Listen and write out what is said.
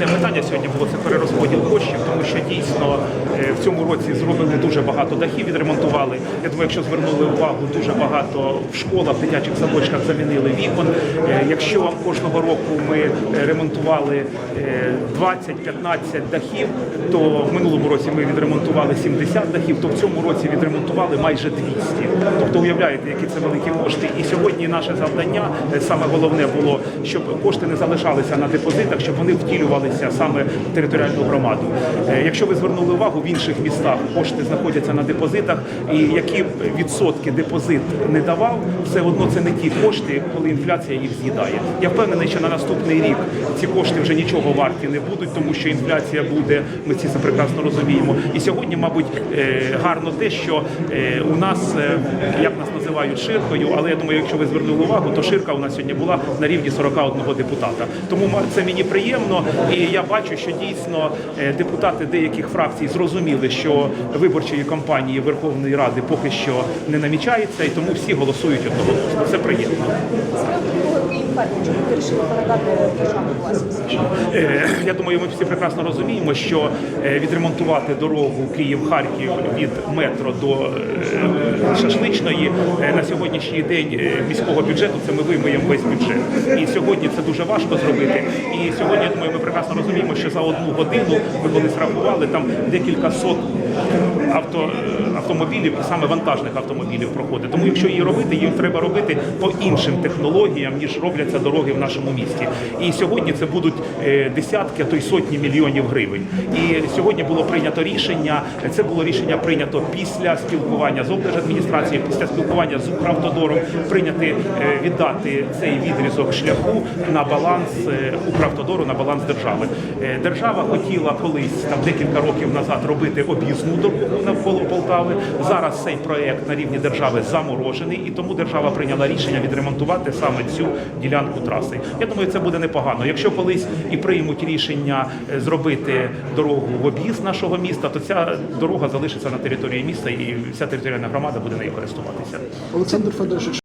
Питання сьогодні було це перерозподіл коштів, тому що дійсно е, в цьому році зробили дуже багато дахів, відремонтували. Я думаю, якщо звернули увагу, дуже багато в школах, в дитячих садочках замінили вікон. Е, Якщо кожного року ми е, ремонтували е, 20-15 дахів, то в минулому році ми відремонтували 70 дахів, то в цьому році відремонтували майже 200. Тобто уявляєте, які це великі кошти. І сьогодні наше завдання саме головне було, щоб кошти не залишалися на депозитах, щоб вони втілювалися саме територіальну громаду. Е, Якщо ви звернули увагу, в інших містах кошти знаходяться на депозитах, і які відсотки депозит не давав, все одно це не ті кошти, коли інфляція їх з'їдає. Я впевнений, що на наступний рік ці кошти вже нічого варті не будуть, тому що інфляція буде. Ми всі це прекрасно розуміємо. І сьогодні, мабуть, е, гарно те, що е, у нас як нас називають ширкою, але я думаю, якщо ви звернули увагу, то ширка у нас сьогодні була на рівні 41 депутата. Тому це мені приємно, і я бачу, що дійсно е, депутати деяких фракцій зрозуміли, що виборчої кампанії Верховної Ради поки що не намічається, і тому всі голосують одноголосно. Це приємно. Е, Я думаю, ми всі прекрасно розуміємо, що е, відремонтувати дорогу Київ-Харків від метро до шашличної е, на сьогоднішній день е, міського бюджету це ми вимиємо весь бюджет. І сьогодні це дуже важко зробити. І сьогодні я думаю, ми прекрасно розуміємо, що за одну годину ми колись рахували там декілька сот авто, автомобілів, саме вантажних автомобілів проходить. Тому якщо її робити, її треба робити по іншим технологіям, ніж робляться дороги в нашому місті. І сьогодні це будуть е, десятки, а то й сотні мільйонів гривень. І сьогодні було прийнято рішення. Це було рішення прийнято після спілкування з облдержадміністрацією, після спілкування з Укравтодором, прийняти е, віддати цей відрізок шляху на баланс е, Укравтодору, на баланс держави. Е, Держава хотіла колись там декілька років назад робити об'їзну дорогу навколо Полтави. Зараз цей проект на рівні держави заморожений, і тому держава прийняла рішення відремонтувати саме цю ділянку траси. Я думаю, це буде непогано. Якщо колись і приймуть рішення зробити дорогу в об'їзд нашого міста, то ця дорога залишиться на території міста, і вся територіальна громада буде нею користуватися. Олександр Федорович,